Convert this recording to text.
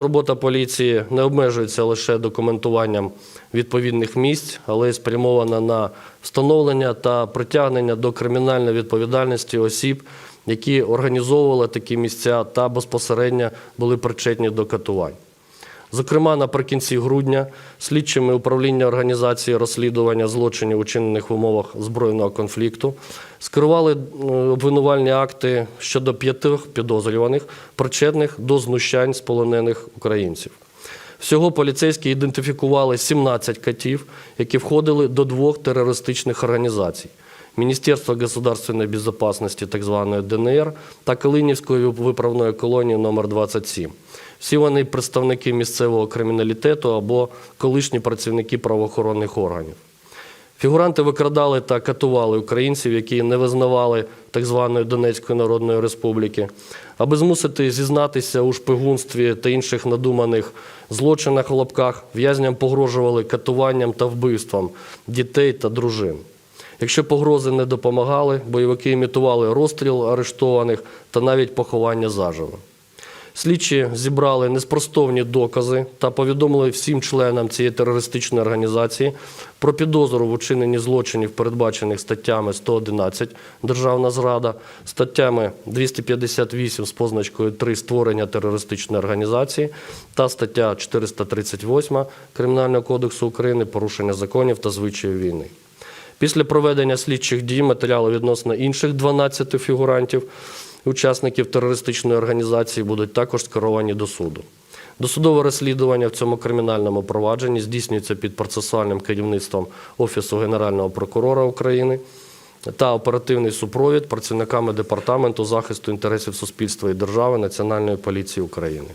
Робота поліції не обмежується лише документуванням відповідних місць, але й спрямована на встановлення та притягнення до кримінальної відповідальності осіб, які організовували такі місця та безпосередньо були причетні до катувань. Зокрема, наприкінці грудня слідчими управління організації розслідування злочинів, учинених в умовах збройного конфлікту, скерували е, обвинувальні акти щодо п'яти підозрюваних, причетних до знущань з полонених українців. Всього поліцейські ідентифікували 17 катів, які входили до двох терористичних організацій. Міністерства государственної безопасности, так званої ДНР, та Калинівської виправної колонії номер 27 Всі вони представники місцевого криміналітету або колишні працівники правоохоронних органів. Фігуранти викрадали та катували українців, які не визнавали так званої Донецької Народної Республіки, аби змусити зізнатися у шпигунстві та інших надуманих злочинах в лапках, в'язням погрожували катуванням та вбивством дітей та дружин. Якщо погрози не допомагали, бойовики імітували розстріл арештованих та навіть поховання заживо. Слідчі зібрали неспростовні докази та повідомили всім членам цієї терористичної організації про підозру в учиненні злочинів, передбачених статтями 111 Державна зрада, статтями 258 з позначкою 3 створення терористичної організації та стаття 438 Кримінального кодексу України порушення законів та звичаїв війни. Після проведення слідчих дій матеріали відносно інших 12 фігурантів, учасників терористичної організації, будуть також скеровані до суду. Досудове розслідування в цьому кримінальному провадженні здійснюється під процесуальним керівництвом Офісу Генерального прокурора України та оперативний супровід працівниками Департаменту захисту інтересів суспільства і держави Національної поліції України.